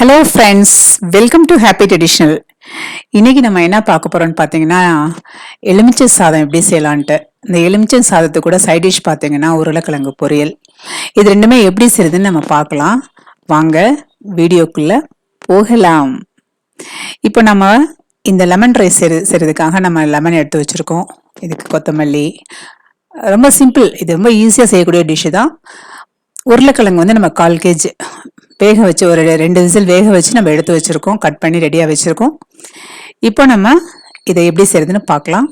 Hello friends welcome to happy traditional இன்னைக்கு நம்ம என்ன பார்க்க போறோம்னு பார்த்தீங்கன்னா எலுமிச்சை சாதம் எப்படி செய்யலான்ட்டு. இந்த எலுமிச்சை சாதத்து கூட சைட் டிஷ் பார்த்தீங்கன்னா உருளைக்கிழங்கு பொரியல். இது ரெண்டுமே எப்படி செய்யுதுன்னு நம்ம பார்க்கலாம். வாங்க வீடியோக்குள்ள போகலாம். இப்போ நம்ம இந்த லெமன் ரைஸ் செய்ய செய்யறதுக்காக நம்ம லெமன் எடுத்து வச்சுருக்கோம். இதுக்கு கொத்தமல்லி. ரொம்ப சிம்பிள் இது ரொம்ப ஈஸியாக செய்யக்கூடிய டிஷ்ஷு தான். உருளைக்கிழங்கு வந்து நம்ம கால் கேஜி வேக வச்சு ஒரு ரெண்டு விசில் வேக வச்சு நம்ம எடுத்து வச்சுருக்கோம். கட் பண்ணி ரெடியாக வச்சுருக்கோம். இப்போ நம்ம இதை எப்படி செய்யறதுன்னு பார்க்கலாம்.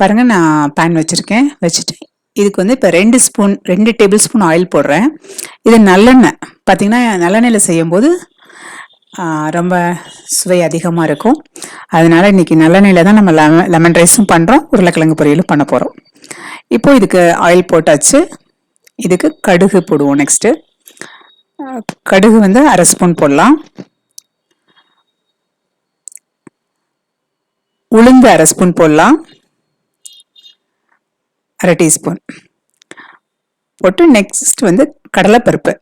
பாருங்கள் நான் பேன் வச்சுருக்கேன். வச்சுட்டு இதுக்கு வந்து இப்போ ரெண்டு ஸ்பூன் ரெண்டு டேபிள் ஸ்பூன் ஆயில் போடுறேன். இது நல்லெண்ணெய். பார்த்திங்கன்னா நல்லெண்ணெயில் செய்யும்போது ரொம்ப சுவை அதிகமாக இருக்கும். அதனால் இன்னைக்கு நல்லெண்ணெயில் தான் நம்ம லெமன் லெமன் ரைஸும் பண்ணுறோம் உருளைக்கிழங்கு பொரியலும் பண்ண போகிறோம் இப்போது இதுக்கு ஆயில் போட்டாச்சு. இதுக்கு கடுகு போடுவோம் நெக்ஸ்ட்டு கடுகு வந்து அரை ஸ்பூன் போடலாம். உளுந்து அரை ஸ்பூன் போடலாம். அரை டீஸ்பூன். போட்டு நெக்ஸ்ட் வந்து கடலைப்பருப்பு.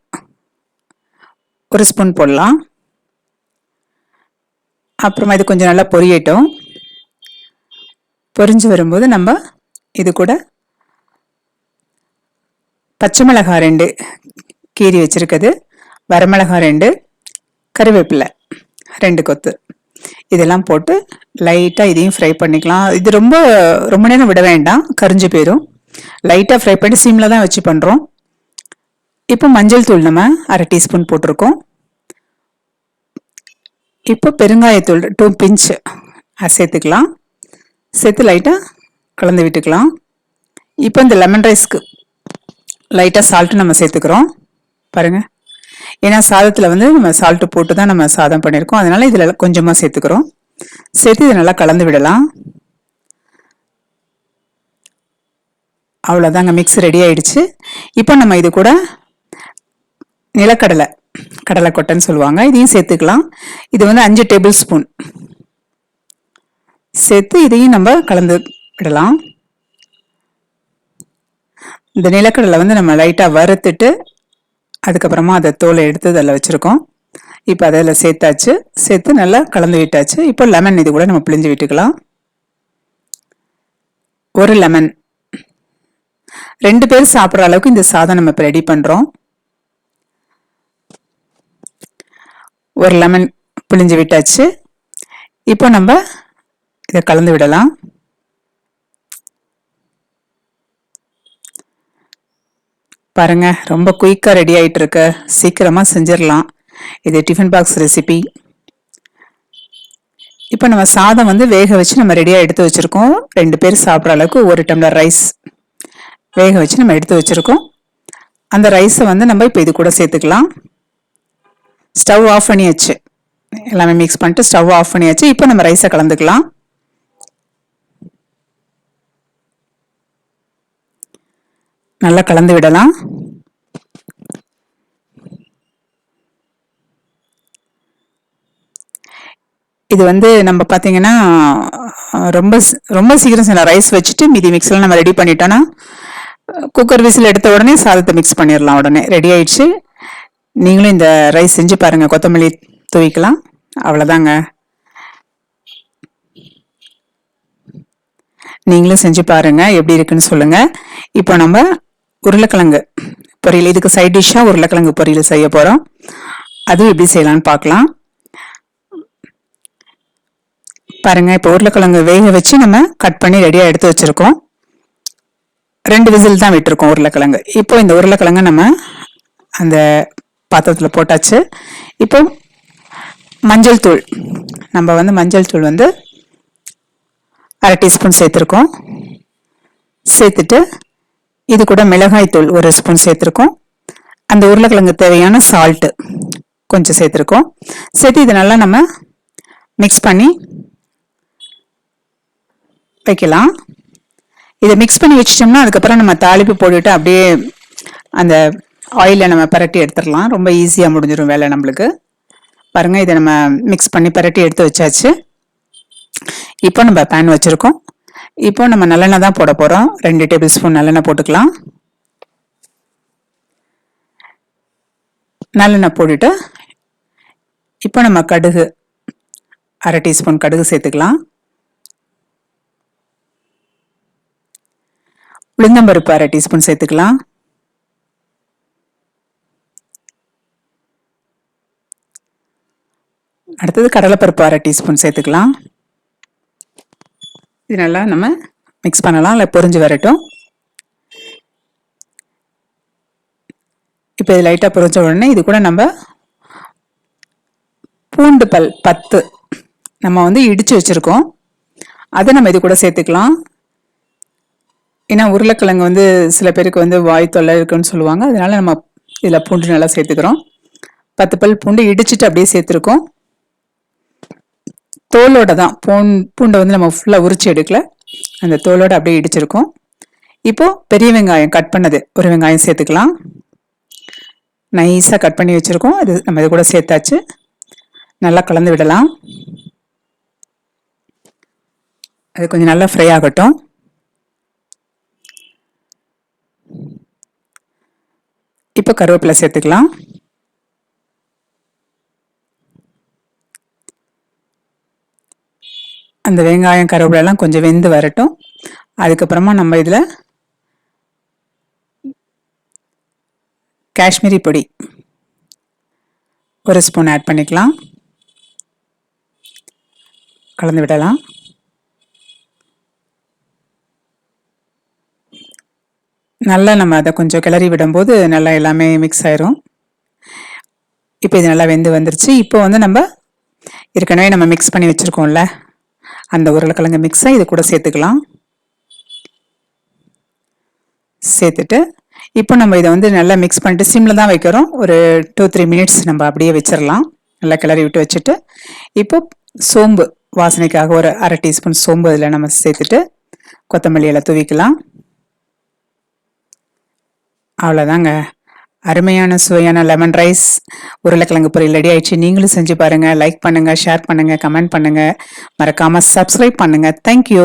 ஒரு ஸ்பூன் போடலாம். அப்புறமா இது கொஞ்சம் நல்லா பொரியட்டும். பொரிஞ்சு வரும்போது நம்ம இது கூட பச்சை மிளகாய் ரெண்டு கீரி வச்சுருக்குது வரமிளகாய் ரெண்டு கருவேப்பிலை ரெண்டு கொத்து. இதெல்லாம் போட்டு லைட்டாக இதையும் ஃப்ரை பண்ணிக்கலாம். இது ரொம்ப ரொம்ப நேரம் விட வேண்டாம். கரிஞ்சு போயிடும் லைட்டாக ஃப்ரை பண்ணி சீமில் தான் வச்சு பண்ணுறோம் இப்போ மஞ்சள் தூள் நம்ம அரை டீஸ்பூன் போட்டிருக்கோம். இப்போ பெருங்காயத்தூள் டூ பிஞ்ச் சேர்த்துக்கலாம். சேர்த்து லைட்டாக கலந்து விட்டுக்கலாம். இப்போ இந்த லெமன் ரைஸ்க்கு லைட்டாக சால்ட்டு நம்ம சேர்த்துக்கிறோம். பாருங்கள் ஏன்னா சாதத்தில் வந்து நம்ம சால்ட்டு போட்டு தான் நம்ம சாதம் பண்ணியிருக்கோம் அதனால இதில் கொஞ்சமாக சேர்த்துக்கிறோம். சேர்த்து இதை நல்லா கலந்து விடலாம். அவ்வளோதாங்க மிக்ஸ் ரெடி ஆயிடுச்சு. இப்போ நம்ம இது கூட நிலக்கடலை கடலை கொட்டைன்னு சொல்லுவாங்க. இதையும் சேர்த்துக்கலாம். இது வந்து அஞ்சு டேபிள் ஸ்பூன் சேர்த்து இதையும் நம்ம கலந்து விடலாம். இந்த நிலக்கடலை வந்து நம்ம லைட்டாக வறுத்துட்டு அதுக்கப்புறமா அதை தோலை எடுத்து அதில் வச்சுருக்கோம். இப்போ அதில் சேர்த்தாச்சு. சேர்த்து நல்லா கலந்து விட்டாச்சு. இப்போ லெமன் இது கூட நம்ம பிழிஞ்சு விட்டுக்கலாம். ஒரு லெமன் ரெண்டு பேர் சாப்பிட்ற அளவுக்கு இந்த சாதம் நம்ம இப்போ ரெடி பண்ணுறோம் ஒரு லெமன் பிழிஞ்சு விட்டாச்சு. இப்போ நம்ம இதை கலந்து விடலாம். பாருங்க ரொம்ப குயிக்காக ரெடி ஆகிட்டு இருக்கு சீக்கிரமாக செஞ்சிடலாம். இது டிஃபன் பாக்ஸ் ரெசிபி இப்போ நம்ம சாதம் வந்து வேக வச்சு நம்ம ரெடியாக எடுத்து வச்சுருக்கோம். ரெண்டு பேர் சாப்பிட்ற அளவுக்கு ஒரு டம்ளர் ரைஸ் வேக வச்சு நம்ம எடுத்து வச்சுருக்கோம். அந்த ரைஸை வந்து நம்ம இப்போ இது கூட சேர்த்துக்கலாம். ஸ்டவ் ஆஃப் பண்ணியாச்சு. எல்லாமே மிக்ஸ் பண்ணிட்டு ஸ்டவ் ஆஃப் பண்ணியாச்சு. இப்போ நம்ம ரைஸை கலந்துக்கலாம். நல்லா கலந்து விடலாம். இது வந்து நம்ம பார்த்தீங்கன்னா ரொம்ப ரொம்ப சீக்கிரம் செய்யலாம் ரைஸ் வச்சுட்டு மீதி மிக்ஸில் நம்ம ரெடி பண்ணிட்டோன்னா குக்கர் விசில் எடுத்த உடனே சாதத்தை மிக்ஸ் பண்ணிடலாம் உடனே. ரெடி ஆயிடுச்சு. நீங்களும் இந்த ரைஸ் செஞ்சு பாருங்க. கொத்தமல்லி தூவிக்கலாம். அவ்வளோதாங்க நீங்களும் செஞ்சு பாருங்கள் எப்படி இருக்குன்னு சொல்லுங்கள் இப்போ நம்ம உருளைக்கிழங்கு பொரியல். இதுக்கு சைட் டிஷ்ஷாக உருளைக்கிழங்கு பொரியல் செய்ய போகிறோம் அதுவும் எப்படி செய்யலாம்னு பார்க்கலாம். பாருங்கள் இப்போ உருளைக்கிழங்கு வேக வச்சு நம்ம கட் பண்ணி ரெடியாக எடுத்து வச்சிருக்கோம். ரெண்டு விசில் தான் விட்டுருக்கோம் உருளைக்கிழங்கு. இப்போ இந்த உருளைக்கிழங்கு நம்ம அந்த பாத்திரத்தில் போட்டாச்சு. இப்போ மஞ்சள் தூள். நம்ம வந்து மஞ்சள் தூள் வந்து அரை டீஸ்பூன் சேர்த்துருக்கோம். சேர்த்துட்டு இது கூட மிளகாய் தூள் ஒரு ஸ்பூன் சேர்த்துருக்கோம். அந்த உருளைக்கிழங்கு தேவையான சால்ட்டு கொஞ்சம் சேர்த்துருக்கோம். சேர்த்து இது நல்லா நம்ம மிக்ஸ் பண்ணி வைக்கலாம். இதை மிக்ஸ் பண்ணி வச்சிட்டோம்னா அதுக்கப்புறம் நம்ம தாளிப்பு போட்டுட்டு அப்படியே அந்த ஆயிலில் நம்ம பரட்டி எடுத்துடலாம். ரொம்ப ஈஸியாக முடிஞ்சிடும் வேலை நம்மளுக்கு. பாருங்க இதை நம்ம மிக்ஸ் பண்ணி பரட்டி எடுத்து வச்சாச்சு. இப்போ நம்ம பேன் வச்சுருக்கோம். இப்போ நம்ம நல்லெண்ணெய் தான் போட போகிறோம் ரெண்டு டேபிள் ஸ்பூன் நல்லெண்ணெய் போட்டுக்கலாம். நல்லெண்ணெய் போட்டுட்டு இப்போ நம்ம கடுகு அரை டீஸ்பூன் கடுகு சேர்த்துக்கலாம். உளுந்தம்பருப்பு அரை டீஸ்பூன் சேர்த்துக்கலாம். அடுத்தது கடலைப்பருப்பு அரை டீஸ்பூன் சேர்த்துக்கலாம். இது நல்லா நம்ம மிக்ஸ் பண்ணலாம் இல்லை பொரிஞ்சு வரட்டும். இப்போ இது லைட்டாக பொரிஞ்ச உடனே இது கூட நம்ம பூண்டு பல் பத்து நம்ம வந்து இடித்து வச்சுருக்கோம். அதை நம்ம இது கூட சேர்த்துக்கலாம். ஏன்னா உருளைக்கிழங்கு வந்து சில பேருக்கு வந்து வாய் தொல்லை இருக்குன்னு சொல்லுவாங்க. அதனால நம்ம இதில் பூண்டு நல்லா சேர்த்துக்கிறோம். பத்து பல் பூண்டு இடிச்சிட்டு அப்படியே சேர்த்துருக்கோம். தோலோட தான். பூண் பூண்டை வந்து நம்ம ஃபுல்லாக உரிச்சு எடுக்கல. அந்த தோலோட அப்படியே இடிச்சிருக்கோம். இப்போ பெரிய வெங்காயம் கட் பண்ணது. ஒரு வெங்காயம் சேர்த்துக்கலாம். நைஸாக கட் பண்ணி வச்சுருக்கோம். அது நம்ம இது கூட சேர்த்தாச்சு. நல்லா கலந்து விடலாம். அது கொஞ்சம் நல்லா ஃப்ரை ஆகட்டும். இப்போ கருவேப்பிலை சேர்த்துக்கலாம். அந்த வெங்காயம் கருவேப்பிலெல்லாம் கொஞ்சம் வெந்து வரட்டும். அதுக்கப்புறமா நம்ம இதில் காஷ்மீரி பொடி ஒரு ஸ்பூன் ஆட் பண்ணிக்கலாம். கலந்து விடலாம். நல்லா நம்ம அதை கொஞ்சம் கிளறி விடும்போது நல்லா எல்லாமே மிக்ஸ் ஆயிரும். இப்போ இது நல்லா வெந்து வந்துருச்சு. இப்போ வந்து நம்ம ஏற்கனவே நம்ம மிக்ஸ் பண்ணி வச்சுருக்கோம்ல அந்த உருளைக்கிழங்கு மிக்ஸை இது கூட சேர்த்துக்கலாம். சேர்த்துட்டு இப்போ நம்ம இதை வந்து நல்லா மிக்ஸ் பண்ணிட்டு சிம்மில் தான் வைக்கிறோம். ஒரு டூ த்ரீ மினிட்ஸ் நம்ம அப்படியே வச்சிடலாம் நல்லா கிளறி விட்டு வச்சுட்டு இப்போ சோம்பு வாசனைக்காக ஒரு அரை டீஸ்பூன் சோம்பு இதில் நம்ம சேர்த்துட்டு கொத்தமல்லியில் தூவிக்கலாம். அவ்வளோதாங்க அருமையான சுவையான லெமன் ரைஸ் உருளைக்கிழங்கு பொரியல் ரெடி ஆயிடுச்சு. நீங்களும் செஞ்சு பாருங்கள் லைக் பண்ணுங்கள் ஷேர் பண்ணுங்கள் கமெண்ட் பண்ணுங்கள் மறக்காமல் சப்ஸ்கிரைப் பண்ணுங்கள் தேங்க்யூ